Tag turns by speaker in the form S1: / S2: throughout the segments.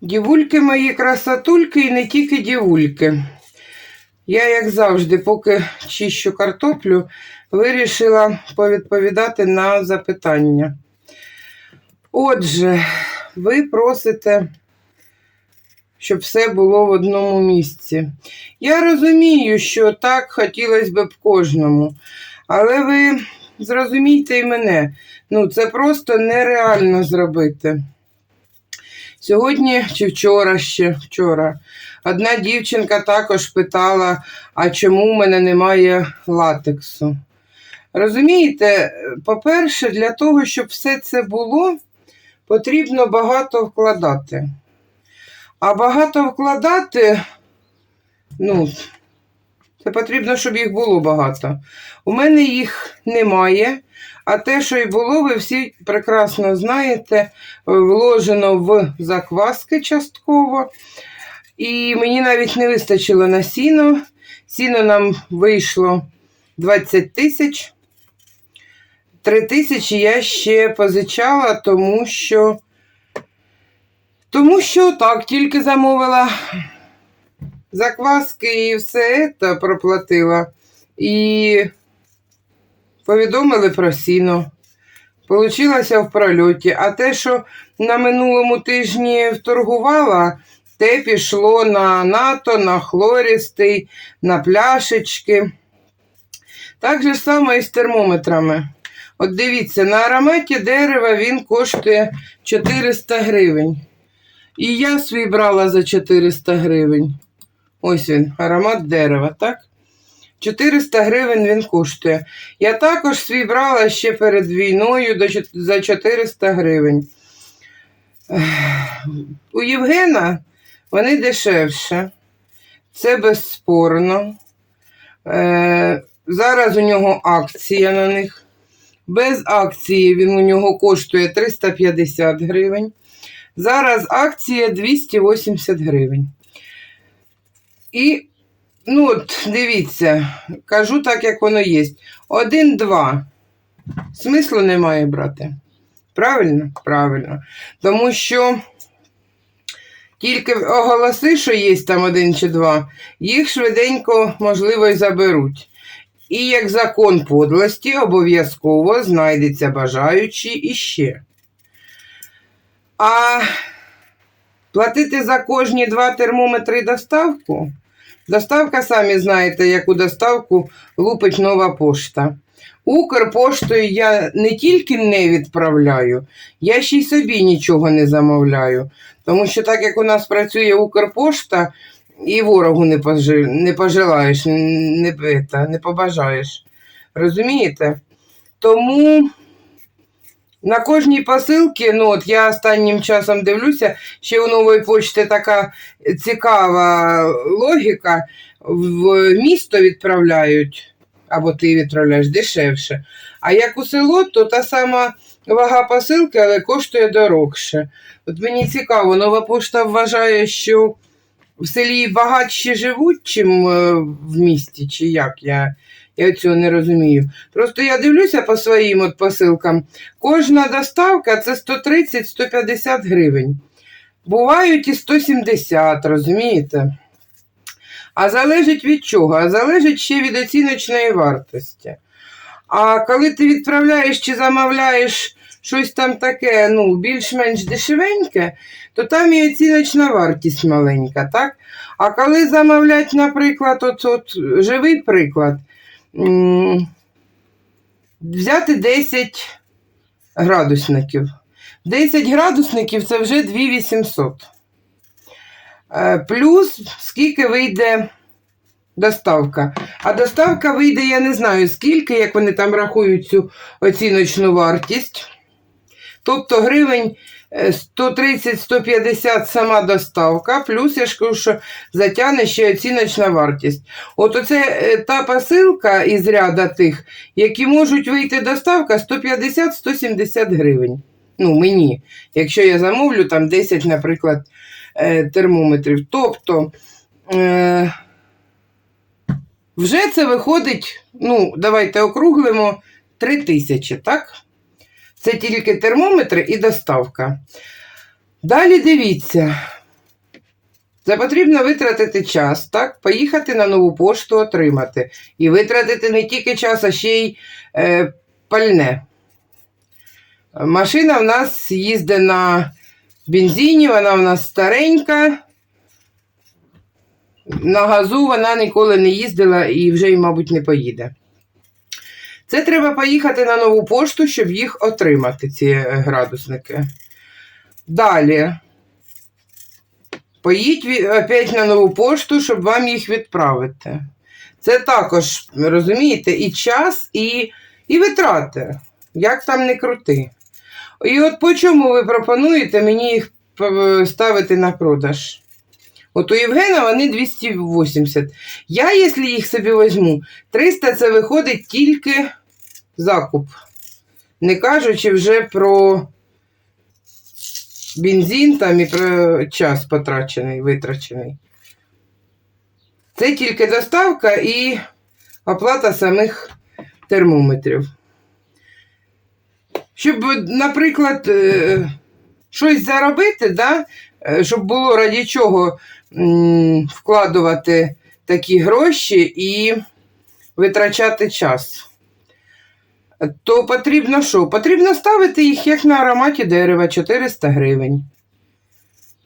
S1: Дівульки мої красотульки і не тільки дівульки. Я, як завжди, поки чищу картоплю, вирішила повідповідати на запитання. Отже, ви просите, щоб все було в одному місці. Я розумію, що так хотілося б кожному, але ви зрозумійте і мене, ну це просто нереально зробити. Сьогодні чи вчора ще вчора. Одна дівчинка також питала, а чому в мене немає латексу. Розумієте, по-перше, для того, щоб все це було, потрібно багато вкладати. А багато вкладати, ну, це потрібно, щоб їх було багато. У мене їх немає. А те, що й було, ви всі прекрасно знаєте, вложено в закваски частково. І мені навіть не вистачило на сіно. Сіно нам вийшло 20 тисяч. 3 тисячі я ще позичала, тому що тому що так, тільки замовила закваски і все це проплатила. І повідомили про сіно. Получилося в прольоті. А те, що на минулому тижні вторгувала, те пішло на НАТО, на хлористий, на пляшечки. Так же само і з термометрами. От дивіться, на ароматі дерева він коштує 400 гривень. І я свій брала за 400 гривень. Ось він, аромат дерева, так? 400 гривень він коштує. Я також свій брала ще перед війною за 400 гривень. У Євгена вони дешевше. Це безспорно. Е, зараз у нього акція на них. Без акції він у нього коштує 350 гривень. Зараз акція 280 гривень. І Ну, от, дивіться, кажу так, як воно є. Один-два. Смислу немає брати. Правильно? Правильно. Тому що тільки оголоси, що є там один чи два, їх швиденько, можливо, й заберуть. І як закон подлості, обов'язково знайдеться бажаючі іще. А платити за кожні два термометри доставку. Доставка, самі знаєте, яку доставку лупить нова пошта. Укрпоштою я не тільки не відправляю, я ще й собі нічого не замовляю. Тому що так як у нас працює Укрпошта, і ворогу не, пожи, не пожелаєш, не, не побажаєш. Розумієте? Тому на кожній посилці, ну от я останнім часом дивлюся, ще у нової почти така цікава логіка. В місто відправляють, або ти відправляєш дешевше. А як у село, то та сама вага посилки, але коштує дорогше. От мені цікаво, нова пошта вважає, що в селі багатші живуть, чим е, в місті, чи як я. Я цього не розумію. Просто я дивлюся по своїм от посилкам. Кожна доставка це 130-150 гривень. Бувають і 170, розумієте? А залежить від чого? А залежить ще від оціночної вартості. А коли ти відправляєш чи замовляєш щось там таке, ну, більш-менш дешевеньке, то там і оціночна вартість маленька, так? А коли замовлять, наприклад, от, живий приклад, взяти 10 градусників. 10 градусників це вже 2800. Е, Плюс скільки вийде доставка. А доставка вийде, я не знаю скільки, як вони там рахують цю оціночну вартість. Тобто гривень 130-150 сама доставка, плюс я ж кажу, що затягне ще оціночна вартість. От оце е, та посилка із ряда тих, які можуть вийти доставка 150-170 гривень. Ну, мені. Якщо я замовлю там 10, наприклад, е, термометрів. Тобто е, вже це виходить, ну, давайте округлимо 3 тисячі, так? Це тільки термометри і доставка. Далі дивіться. Це потрібно витратити час, так? Поїхати на нову пошту отримати. І витратити не тільки час, а ще й е, пальне. Машина в нас їздить на бензині, вона в нас старенька. На газу вона ніколи не їздила і вже, й, мабуть, не поїде. Це треба поїхати на нову пошту, щоб їх отримати, ці е, градусники. Далі. Поїдь опять на нову пошту, щоб вам їх відправити. Це також, розумієте, і час, і, і витрати. Як там не крути. І от по чому ви пропонуєте мені їх е, ставити на продаж? От у Євгена вони 280. Я, якщо їх собі візьму, 300 це виходить тільки закуп. Не кажучи вже про бензин там і про час потрачений, витрачений. Це тільки доставка і оплата самих термометрів. Щоб, наприклад, е, щось заробити, да? е, щоб було раді чого вкладувати такі гроші і витрачати час. То потрібно що? Потрібно ставити їх як на ароматі дерева 400 гривень.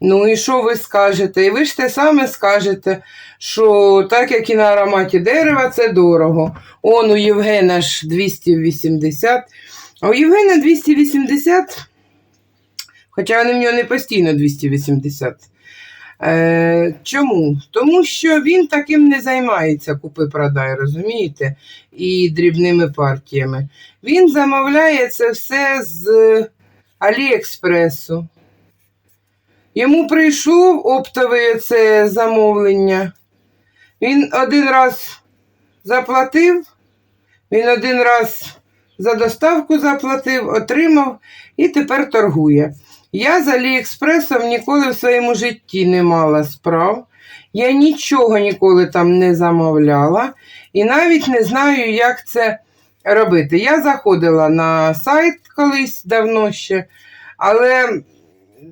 S1: Ну і що ви скажете? І ви ж те саме скажете, що так як і на ароматі дерева, це дорого. Он у Євгена ж 280. А у Євгена 280, хоча вони в нього не постійно 280. Е, чому? Тому що він таким не займається, купи-продай, розумієте? І дрібними партіями. Він замовляє це все з Аліекспресу. Йому прийшов оптове це замовлення. Він один раз заплатив, він один раз за доставку заплатив, отримав і тепер торгує. Я з Аліекспресом ніколи в своєму житті не мала справ. Я нічого ніколи там не замовляла і навіть не знаю, як це робити. Я заходила на сайт колись давно ще, але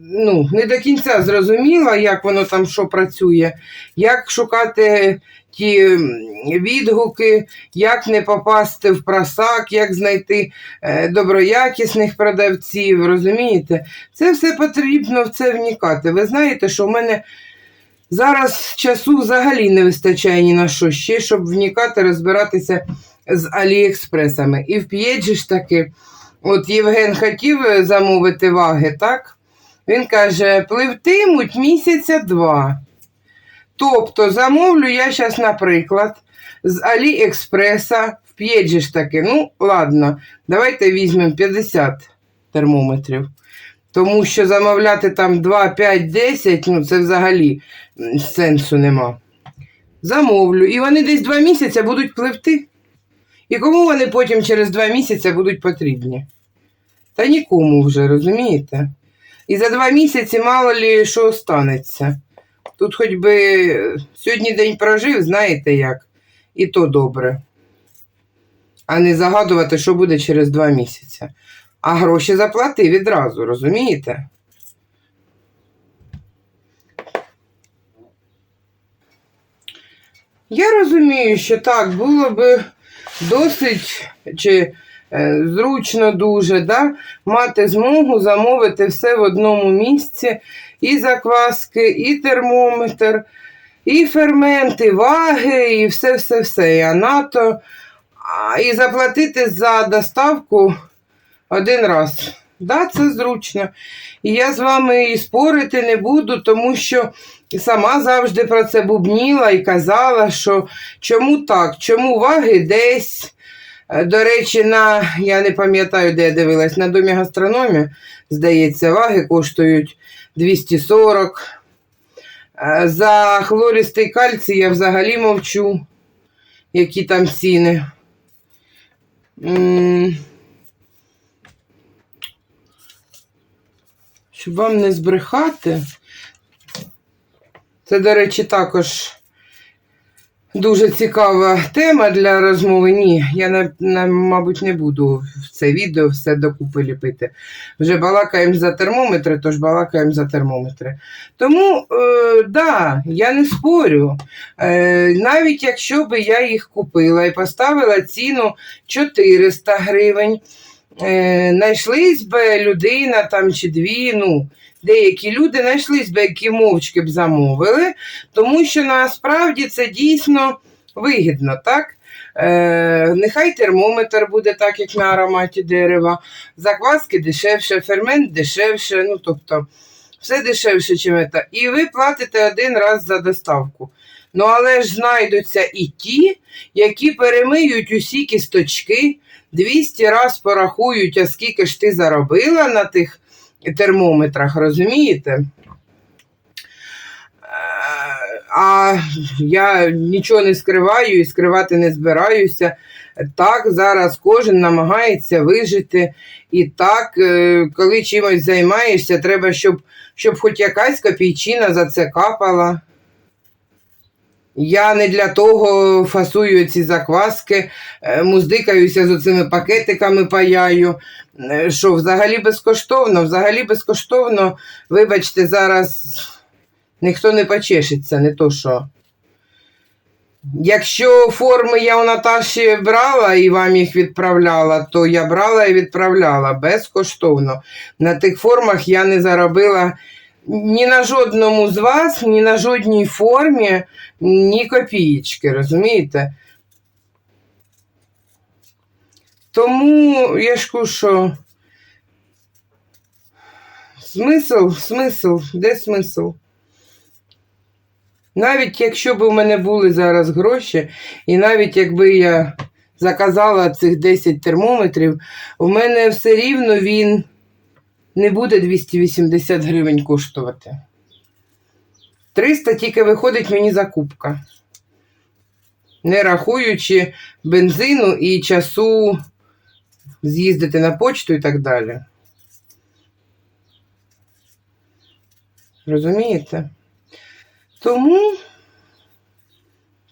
S1: ну, не до кінця зрозуміла, як воно там що працює, як шукати ті відгуки, як не попасти в просак, як знайти е, доброякісних продавців, розумієте? Це все потрібно в це вникати. Ви знаєте, що в мене зараз часу взагалі не вистачає ні на що ще, щоб вникати, розбиратися з Аліекспресами. І в П'єджі ж таки, от Євген хотів е, замовити ваги, так? Він каже, пливтимуть місяця два. Тобто замовлю я зараз, наприклад, з Аліекспреса в П'єджі ж таки. Ну, ладно, давайте візьмемо 50 термометрів. Тому що замовляти там 2, 5, 10, ну це взагалі сенсу нема. Замовлю. І вони десь 2 місяці будуть пливти. І кому вони потім через 2 місяці будуть потрібні? Та нікому вже, розумієте? І за 2 місяці мало лі що станеться. Тут хоч би сьогодні день прожив, знаєте як, і то добре. А не загадувати, що буде через 2 місяці. А гроші заплати відразу, розумієте? Я розумію, що так було би досить чи зручно дуже, да, мати змогу замовити все в одному місці. І закваски, і термометр, і ферменти, ваги, і все-все-все. І анато. І заплатити за доставку один раз. Да, це зручно. І я з вами і спорити не буду, тому що сама завжди про це бубніла і казала, що чому так, чому ваги десь. Е, До речі, на, я не пам'ятаю, де я дивилась, на домі гастрономі, здається, ваги коштують 240. Е, За хлористий кальцій я взагалі мовчу, які там ціни. Щоб вам не збрехати, Це, до речі, також дуже цікава тема для розмови. Ні, я, мабуть, не буду в це відео все докупи ліпити. Вже балакаємо за термометри, тож балакаємо за термометри. Тому, е, да, я не спорю. Е, навіть якщо би я їх купила і поставила ціну 400 гривень, е, знайшлись би людина там чи дві, ну, деякі люди знайшлись би, які мовчки б замовили, тому що насправді це дійсно вигідно, так? Е, нехай термометр буде так, як на ароматі дерева, закваски дешевше, фермент дешевше, ну тобто все дешевше, ніж це. І ви платите один раз за доставку. Ну, але ж знайдуться і ті, які перемиють усі кісточки, 200 раз порахують, а скільки ж ти заробила на тих термометрах, розумієте? А я нічого не скриваю і скривати не збираюся. Так, зараз кожен намагається вижити. І так, е, коли чимось займаєшся, треба, щоб, щоб хоч якась копійчина за це капала. Я не для того фасую ці закваски, е, муздикаюся з оцими пакетиками паяю. Е, Що взагалі безкоштовно, взагалі безкоштовно, вибачте, зараз ніхто не почешеться, не то що. Якщо форми я у Наташі брала і вам їх відправляла, то я брала і відправляла безкоштовно. На тих формах я не заробила ні на жодному з вас, ні на жодній формі, ні копієчки, розумієте? Тому я ж кажу, що смисл, смисл, де смисл? Навіть якщо б у мене були зараз гроші, і навіть якби я заказала цих 10 термометрів, у мене все рівно він не буде 280 гривень коштувати. 300 тільки виходить мені закупка. Не рахуючи бензину і часу з'їздити на почту і так далі. Розумієте? Тому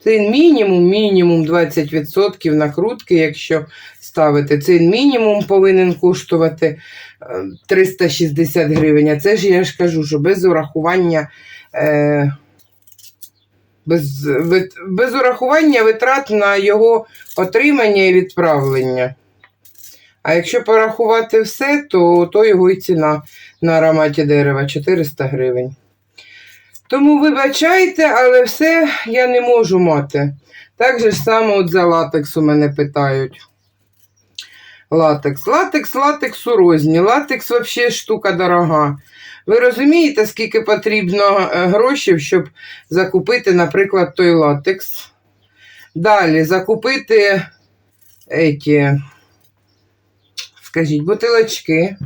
S1: це мінімум, мінімум 20% накрутки, якщо ставити. Цей мінімум повинен коштувати е, 360 гривень. А це ж я ж кажу, що без урахування. Е, без, без урахування витрат на його отримання і відправлення. А якщо порахувати все, то, то його і ціна на ароматі дерева 400 гривень. Тому вибачайте, але все я не можу мати. Так же ж само от за латекс у мене питають. Латекс. Латекс, латекс у розні. Латекс взагалі штука дорога. Ви розумієте, скільки потрібно е, грошей, щоб закупити, наприклад, той латекс? Далі закупити еті, скажіть, бутилочки,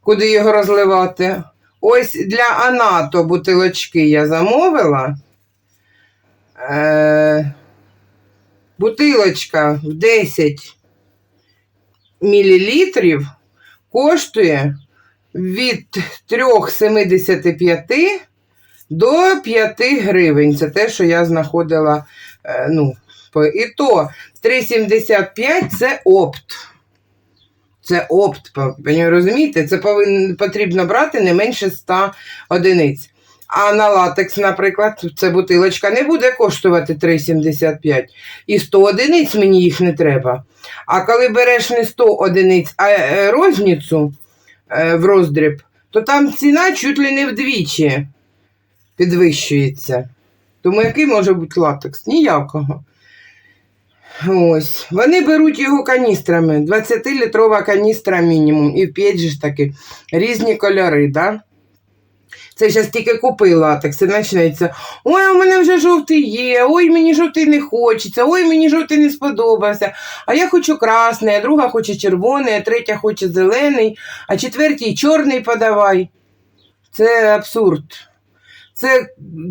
S1: куди його розливати. Ось для Анато бутилочки я замовила. Е, бутилочка в 10 мл коштує від 3,75 до 5 гривень. Це те, що я знаходила. е, ну, і то 3,75 це опт. Це опт, розумієте? Це повин, потрібно брати не менше 100 одиниць. А на латекс, наприклад, ця бутилочка не буде коштувати 3,75. І 100 одиниць мені їх не треба. А коли береш не 100 одиниць, а е, розницю е, в роздріб, то там ціна чуть ли не вдвічі підвищується. Тому який може бути латекс? Ніякого. Ось. Вони беруть його каністрами. 20-літрова каністра мінімум. І п'ять ж таки різні кольори, да? Це зараз тільки купила латекс і почнеться. Ой, у мене вже жовтий є, ой, мені жовтий не хочеться, ой, мені жовтий не сподобався. А я хочу красний, а друга хоче червоний, а третя хоче зелений, а четвертій чорний подавай. Це абсурд. Це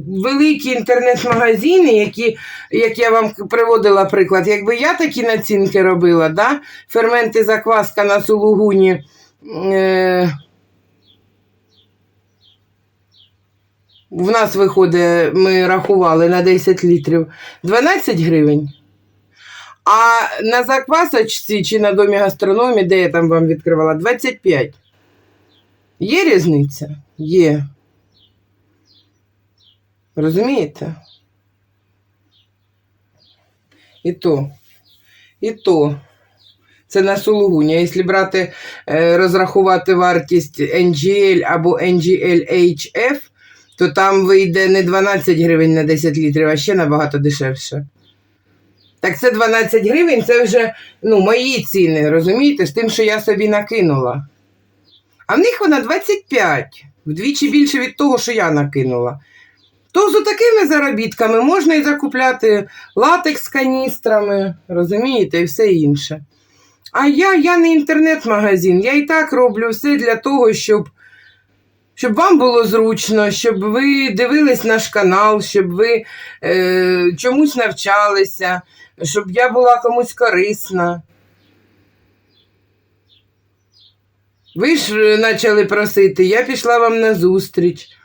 S1: великі інтернет-магазини, які, як я вам приводила приклад, якби я такі націнки робила, да? ферменти закваска на сулугуні. Е- в нас виходить, ми рахували на 10 літрів 12 гривень. А на заквасочці чи на домі гастрономі, де я там вам відкривала, 25. Є різниця? Є. Розумієте? І то. І то. Це на сулугуня. Якщо брати, е, розрахувати вартість NGL або NGL-HF, то там вийде не 12 гривень на 10 літрів, а ще набагато дешевше. Так це 12 гривень, це вже ну, мої ціни, розумієте, з тим, що я собі накинула. А в них вона 25, вдвічі більше від того, що я накинула. То з такими заробітками можна і закупляти латекс з каністрами, розумієте, і все інше. А я, я не інтернет-магазин, я і так роблю все для того, щоб, щоб вам було зручно, щоб ви дивились наш канал, щоб ви е, чомусь навчалися, щоб я була комусь корисна. Ви ж е, почали просити, я пішла вам на зустріч.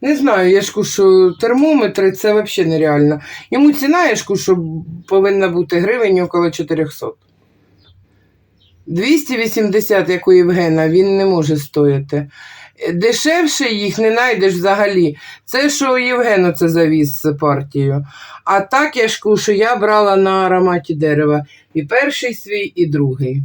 S1: Не знаю, я ж кушу термометри, це взагалі нереально. Йому ціна, я ж кушу, повинна бути гривень около 400. 280, як у Євгена, він не може стояти. Дешевше їх не знайдеш взагалі. Це що у Євгену це завіз з партією. А так я ж кушу, я брала на ароматі дерева і перший свій, і другий.